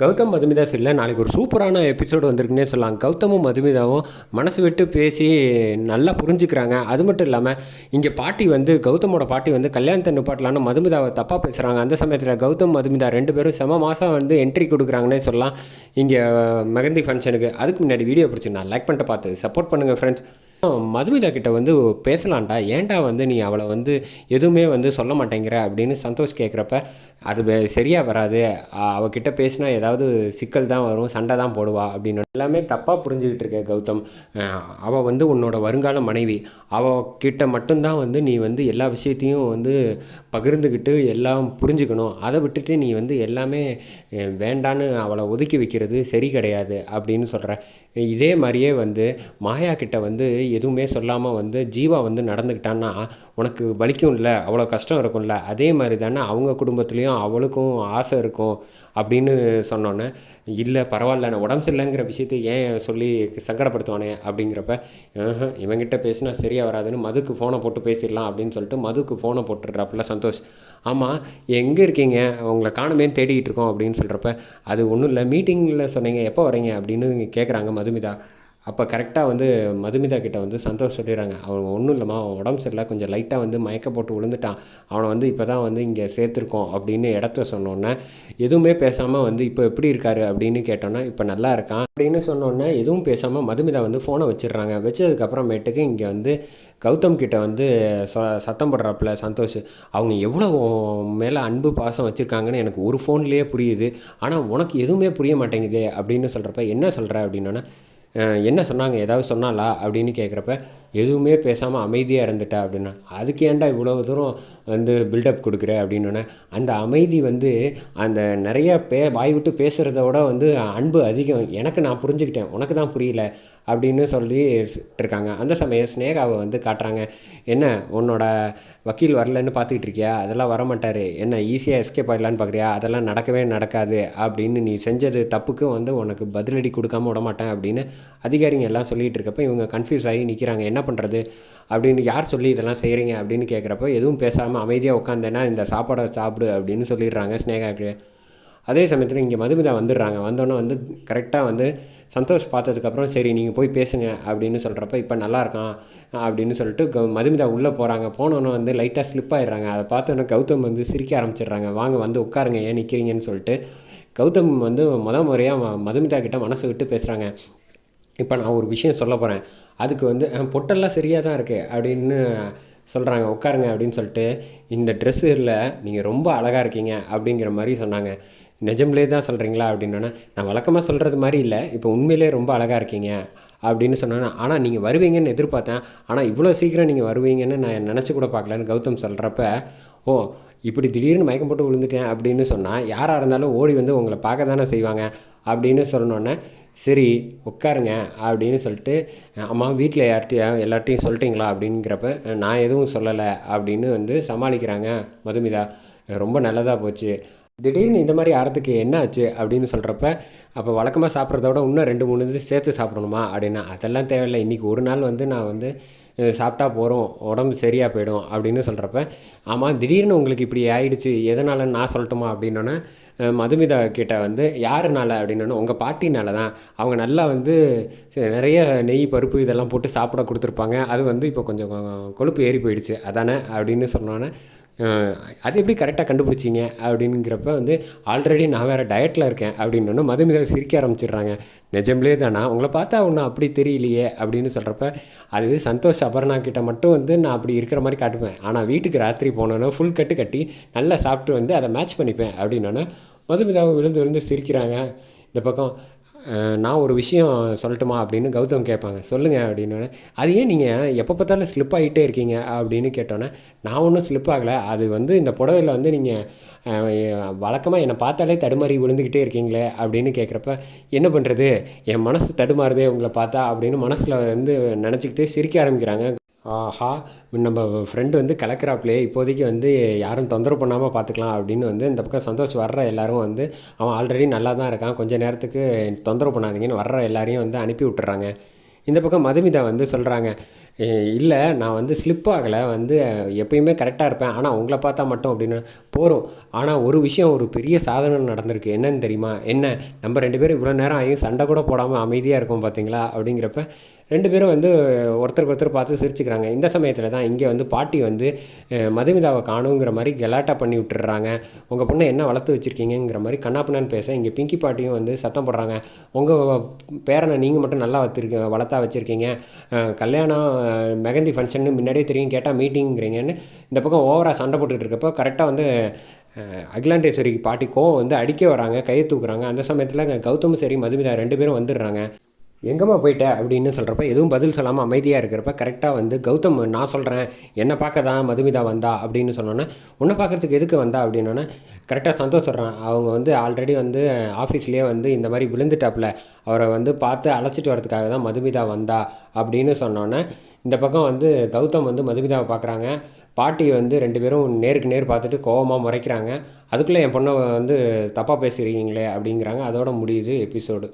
கௌதம் மதுமிதா சீரியலில் நாளைக்கு ஒரு சூப்பரான எபிசோடு வந்திருக்குன்னே சொல்லலாம். கௌதமும் மதுமிதாவும் மனசு விட்டு பேசி நல்லா புரிஞ்சுக்கிறாங்க. அது மட்டும் இல்லாமல் இங்கே பாட்டி வந்து கௌதமோட பாட்டி வந்து கல்யாணத்தை நிப்பாட்டலான்னு மதுமிதாவை தப்பாக பேசுகிறாங்க அந்த சமயத்தில் கௌதம் மதுமிதா ரெண்டு பேரும் செம மாதம் வந்து என்ட்ரி கொடுக்குறாங்கன்னே சொல்லலாம். இங்கே மெகந்தி ஃபங்க்ஷனுக்கு அதுக்கு முன்னாடி வீடியோ பிடிச்சி நான் லைக் பண்ணிட்டு பார்த்து சப்போர்ட் பண்ணுங்கள் ஃப்ரெண்ட்ஸ் மதுமிதா கிட்ட வந்து பேசலான்டா ஏன்டா வந்து நீ அவளை வந்து எதுவுமே வந்து சொல்ல மாட்டேங்கிற அப்படின்னு சந்தோஷ் கேட்குறப்ப அது சரியாக வராது. அவகிட்ட பேசினா ஏதாவது சிக்கல் தான் வரும் சண்டை தான் போடுவா அப்படின்னு. எல்லாமே தப்பாக புரிஞ்சுக்கிட்டு இருக்க கௌதம். அவள் வந்து உன்னோட வருங்கால மனைவி. அவகிட்ட மட்டும்தான் வந்து நீ வந்து எல்லா விஷயத்தையும் வந்து பகிர்ந்துக்கிட்டு எல்லாம் புரிஞ்சுக்கணும். அதை விட்டுட்டு நீ வந்து எல்லாமே வேண்டான்னு அவளை ஒதுக்கி வைக்கிறது சரி கிடையாது அப்படின்னு சொல்கிற இதே மாதிரியே வந்து மாயா கிட்ட வந்து எதுவுமே சொல்லாமல் வந்து ஜீவா வந்து நடந்துக்கிட்டான்னா உனக்கு வலிக்கும்ல அவ்வளோ கஷ்டம் இருக்கும்ல. அதே மாதிரி தானே அவங்க குடும்பத்துலேயும் அவளுக்கும் ஆசை இருக்கும் அப்படின்னு சொன்னோன்னே இல்லை பரவாயில்ல நான் உடம்பு சரியில்லைங்கிற விஷயத்தை ஏன் சொல்லி சங்கடப்படுத்துவானே? அப்படிங்கிறப்ப இவங்கிட்ட பேசினா சரியாக வராதுன்னு மதுக்கு ஃபோனை போட்டு பேசிடலாம் அப்படின்னு சொல்லிட்டு மதுக்கு ஃபோனை போட்டுடுறாப்புல சந்தோஷ். ஆமாம் எங்கே இருக்கீங்க? உங்களை காணுமேன்னு தேடிக்கிட்டு இருக்கோம் அப்படின்னு சொல்கிறப்ப அது ஒன்றும் இல்லை மீட்டிங்கில் சொன்னீங்க எப்போ வரீங்க அப்படின்னு கேட்குறாங்க மதுமிதா. அப்போ கரெக்டாக வந்து மதுமிதா கிட்டே வந்து சந்தோஷ் சொல்லிடுறாங்க. அவன் ஒன்றும் இல்லைம்மா அவன் உடம்பு சரியில்லை கொஞ்சம் லைட்டாக வந்து மயக்க போட்டு விழுந்துட்டான். அவனை வந்து இப்போ தான் வந்து இங்கே சேர்த்துருக்கோம் அப்படின்னு இடத்த சொன்னோன்னே எதுவுமே பேசாமல் வந்து இப்போ எப்படி இருக்காரு அப்படின்னு கேட்டோன்னா இப்போ நல்லா இருக்கான் அப்படின்னு சொன்னோன்னே எதுவும் பேசாமல் மதுமிதா வந்து ஃபோனை வச்சிடுறாங்க. வச்சதுக்கப்புறமேட்டுக்கு இங்கே வந்து கௌதம் கிட்ட வந்து ச சத்தம் போடுறாப்புல சந்தோஷ். அவங்க எவ்வளோ மேலே அன்பு பாசம் வச்சுருக்காங்கன்னு எனக்கு ஒரு ஃபோன்லேயே புரியுது. ஆனால் உனக்கு எதுவுமே புரிய மாட்டேங்குதே அப்படின்னு சொல்கிறப்ப என்ன சொல்கிற அப்படின்னா என்ன சொன்னாங்க? ஏதாவது சொன்னாலா அப்படின்னு கேட்குறப்ப எதுவுமே பேசாமல் அமைதியாக இருந்துட்டா அப்படின்னா அதுக்கு ஏன்டா இவ்வளோ தூரம் வந்து பில்டப் கொடுக்குற? அப்படின்னோடனே அந்த அமைதி வந்து அந்த நிறைய பே வாய் விட்டு பேசுகிறத விட வந்து அன்பு அதிகம். எனக்கு நான் புரிஞ்சுக்கிட்டேன். உனக்கு தான் புரியல. அப்படின்னு சொல்லி இருக்காங்க அந்த சமயம் ஸ்னேகாவை வந்து காட்டுறாங்க. என்ன உன்னோட வக்கீல் வரலன்னு பார்த்துக்கிட்டு இருக்கியா அதெல்லாம் வரமாட்டார். என்ன ஈஸியாக எஸ்கேப் ஆகிடலான்னு பார்க்குறியா? அதெல்லாம் நடக்கவே நடக்காது. அப்படின்னு நீ செஞ்சது தப்புக்கு வந்து உனக்கு பதிலடி கொடுக்காம விட மாட்டேன் அப்படின்னு அதிகாரிங்க எல்லாம் சொல்லிகிட்டு இருக்கப்போ இவங்க கன்ஃபியூஸ் ஆகி நிற்கிறாங்க என்ன பண்ணுறது அப்படின்னு யார் சொல்லி இதெல்லாம் செய்கிறீங்க அப்படின்னு கேட்குறப்போ எதுவும் பேசாமல் அமைதியாக உட்காந்தேன்னா இந்த சாப்பாடை சாப்பிடு அப்படின்னு சொல்லிடுறாங்க ஸ்னேகாக்கு அதே சமயத்தில் இங்கே மதுமிதா வந்துடுறாங்க. வந்தோன்னே வந்து கரெக்டாக வந்து சந்தோஷ் பார்த்ததுக்கப்புறம் சரி நீங்கள் போய் பேசுங்க அப்படின்னு சொல்கிறப்ப இப்போ நல்லா இருக்கான் அப்படின்னு சொல்லிட்டு மதுமிதா உள்ளே போகிறாங்க போனோன்னே வந்து லைட்டாக ஸ்லிப் ஆயிடுறாங்க. அதை பார்த்தோன்னே கௌதம் வந்து சிரிக்க ஆரம்பிச்சிடுறாங்க. வாங்க வந்து உட்காருங்க ஏன் நிற்கிறீங்கன்னு சொல்லிட்டு. கௌதம் வந்து முத முறையாக மதுமிதா கிட்ட மனசு விட்டு பேசுகிறாங்க இப்போ நான் ஒரு விஷயம் சொல்ல போகிறேன் அதுக்கு வந்து பொட்டெல்லாம் சரியாக தான் இருக்குது அப்படின்னு சொல்கிறாங்க உட்காருங்க அப்படின்னு சொல்லிட்டு இந்த ட்ரெஸ்ஸில் நீங்கள் ரொம்ப அழகாக இருக்கீங்க அப்படிங்கிற மாதிரி சொன்னாங்க. நிஜம்லே தான் சொல்கிறீங்களா அப்படின்னா நான் வழக்கமாக சொல்கிறது மாதிரி இல்லை. இப்போ உண்மையிலே ரொம்ப அழகாக இருக்கீங்க அப்படின்னு சொன்னேன் ஆனால் நீங்கள் வருவீங்கன்னு எதிர்பார்த்தேன். ஆனால் இவ்வளோ சீக்கிரம் நீங்கள் வருவீங்கன்னு நான் நினச்சி கூட பார்க்கலன்னு கௌதம் சொல்கிறப்ப ஓ இப்படி திடீர்னு மயக்கம் போட்டு விழுந்துட்டேன் அப்படின்னு சொன்னால் யாராக இருந்தாலும் ஓடி வந்து உங்களை பார்க்க தானே செய்வாங்க அப்படின்னு சொன்னோன்னே சரி உட்காருங்க அப்படின்னு சொல்லிட்டு அம்மா வீட்டில் யார்கிட்டையும் எல்லார்ட்டையும் சொல்லிட்டீங்களா அப்படிங்கிறப்ப நான் எதுவும் சொல்லலை அப்படின்னு வந்து சமாளிக்கிறாங்க மதுமிதா. ரொம்ப நல்லதாக போச்சு. திடீர்னு இந்த மாதிரி ஆறதுக்கு என்ன ஆச்சு அப்படின்னு சொல்கிறப்ப அப்போ வழக்கமாக சாப்பிட்றத விட இன்னும் ரெண்டு மூணு இது சேர்த்து சாப்பிடணுமா அப்படின்னா அதெல்லாம் தேவையில்லை. இன்றைக்கி ஒரு நாள் வந்து நான் வந்து சாப்பிட்டா போகிறோம் உடம்பு சரியாக போயிடும் அப்படின்னு சொல்கிறப்ப ஆமாம் திடீர்னு உங்களுக்கு இப்படி ஆயிடுச்சு எதனால நான் சொல்லட்டுமா அப்படின்னோன்னே மதுமிதா கிட்ட வந்து யாருனால? அப்படின்னா உங்கள் பாட்டினால தான். அவங்க நல்லா வந்து நிறைய நெய் பருப்பு இதெல்லாம் போட்டு சாப்பிட கொடுத்துருப்பாங்க. அது வந்து இப்போ கொஞ்சம் கொழுப்பு ஏறி போயிடுச்சு. அதானே? அப்படின்னு சொன்னோன்னே அது எப்படி கரெக்டாக கண்டுபிடிச்சிங்க? அப்படிங்கிறப்ப வந்து ஆல்ரெடி நான் வேறு டயட்டில் இருக்கேன் அப்படின்னு மதுமிதா சிரிக்க ஆரம்பிச்சிடுறாங்க. நிஜம்லே தானா? உங்களை பார்த்தா ஒன்றும் அப்படி தெரியலையே அப்படின்னு சொல்கிறப்ப அது சந்தோஷ் அபர்ணா கிட்ட மட்டும் வந்து நான் அப்படி இருக்கிற மாதிரி காட்டுவேன். ஆனால் வீட்டுக்கு ராத்திரி போனோன்னா ஃபுல் கட்டு கட்டி நல்லா சாப்பிட்டு வந்து அதை மேட்ச் பண்ணிப்பேன் அப்படின்னோன்னே மதுமிதாவை விழுந்து விழுந்து சிரிக்கிறாங்க. இந்த பக்கம் நான் ஒரு விஷயம் சொல்லட்டுமா அப்படின்னு கௌதம் கேட்பாங்க. சொல்லுங்கள் அப்படின்னு அது ஏன் நீங்கள் எப்போ பார்த்தாலும் ஸ்லிப் ஆகிட்டே இருக்கீங்க? அப்படின்னு கேட்டோன்னே நான் ஒன்றும் ஸ்லிப் ஆகலை. அது வந்து இந்த புடவையில் வந்து நீங்கள் வழக்கமாக என்னை பார்த்தாலே தடுமாறி விழுந்துக்கிட்டே இருக்கீங்களே? அப்படின்னு கேட்குறப்ப என்ன பண்ணுறது என் மனசு தடுமாறுதே உங்களை பார்த்தா அப்படின்னு மனசில் வந்து நினச்சிக்கிட்டே சிரிக்க ஆரம்பிக்கிறாங்க ஆஹா நம்ம ஃப்ரெண்டு வந்து கலக்கிறாப்லே இப்போதைக்கு வந்து யாரும் தொந்தரவு பண்ணாமல் பார்த்துக்கலாம் அப்படின்னு வந்து இந்த பக்கம் சந்தோஷ் வர்ற எல்லாரும் வந்து அவன் ஆல்ரெடி நல்லா தான் இருக்கான் கொஞ்ச நேரத்துக்கு தொந்தரவு பண்ணாதீங்கன்னு வர்ற எல்லாரையும் வந்து அனுப்பி விட்டுறாங்க. இந்த பக்கம் மதுமிதா வந்து சொல்கிறாங்க இல்லை நான் வந்து ஸ்லிப் ஆகலை வந்து எப்பயுமே கரெக்டாக இருப்பேன் ஆனால் உங்களை பார்த்தா மட்டும் அப்படின்னு. போகிறோம் ஆனால் ஒரு விஷயம் ஒரு பெரிய சாதனை நடந்திருக்கு. என்னன்னு தெரியுமா? என்ன நம்ம ரெண்டு பேரும் இவ்வளோ நேரம் ஆகியும் சண்டை கூட போடாமல் அமைதியாக இருக்கும் பார்த்தீங்களா அப்படிங்கிறப்ப ரெண்டு பேரும் வந்து ஒருத்தருக்கு ஒருத்தர் பார்த்து சிரிச்சுக்கிறாங்க. இந்த சமயத்தில் தான் இங்கே வந்து பாட்டி வந்து மதுமிதாவை காணுங்கிற மாதிரி கெலாட்டா பண்ணி விட்டுறாங்க. உங்கள் பொண்ணை என்ன வளர்த்து வச்சுருக்கீங்கிற மாதிரி கண்ணாப்பண்ணான்னு பேச இங்கே பிங்கி பாட்டியும் வந்து சத்தம் போடுறாங்க. உங்கள் பேரனை நீங்கள் மட்டும் நல்லா வச்சுருக்க வளர்த்தா வச்சுருக்கீங்க. கல்யாணம் மெகந்தி ஃபங்க்ஷன் முன்னாடியே தெரியும் கேட்டால் மீட்டிங்கிறீங்கன்னு இந்த பக்கம் ஓவராக சண்டை போட்டுக்கிட்டு இருக்கப்போ கரெக்டாக வந்து அகிலாண்டேஸ்வரிக்கு பாட்டி கோவம் வந்து அடிக்க வராங்க கையை தூக்குறாங்க. அந்த சமயத்தில் கௌதம் சரி மதுமிதா ரெண்டு பேரும் வந்துடுறாங்க. எங்கம்மா போயிட்ட அப்படின்னு சொல்கிறப்ப எதுவும் பதில் சொல்லாமல் அமைதியாக இருக்கிறப்ப கரெக்டாக வந்து கௌதம் நான் சொல்கிறேன் என்னை பார்க்க தான் மதுமிதா வந்தா அப்படின்னு சொன்னோன்னே உன்னை பார்க்கறதுக்கு எதுக்கு வந்தா? அப்படின்னோன்னே கரெக்டாக சந்தோஷ் சொல்கிறான் அவங்க வந்து ஆல்ரெடி வந்து ஆஃபீஸ்லேயே வந்து இந்த மாதிரி விழுந்துட்டாப்புல அவரை வந்து பார்த்து அழைச்சிட்டு வரதுக்காக தான் மதுமிதா வந்தா அப்படின்னு சொன்னோன்னே இந்த பக்கம் வந்து கௌதம் வந்து மதுமிதாவை பார்க்குறாங்க. பாட்டி வந்து ரெண்டு பேரும் நேருக்கு நேர் பார்த்துட்டு கோவமாக முறைக்கிறாங்க. அதுக்குள்ளே என் பொண்ணை வந்து தப்பாக பேசுகிறீங்களே அப்படிங்கிறாங்க. அதோட முடியுது எபிசோடு.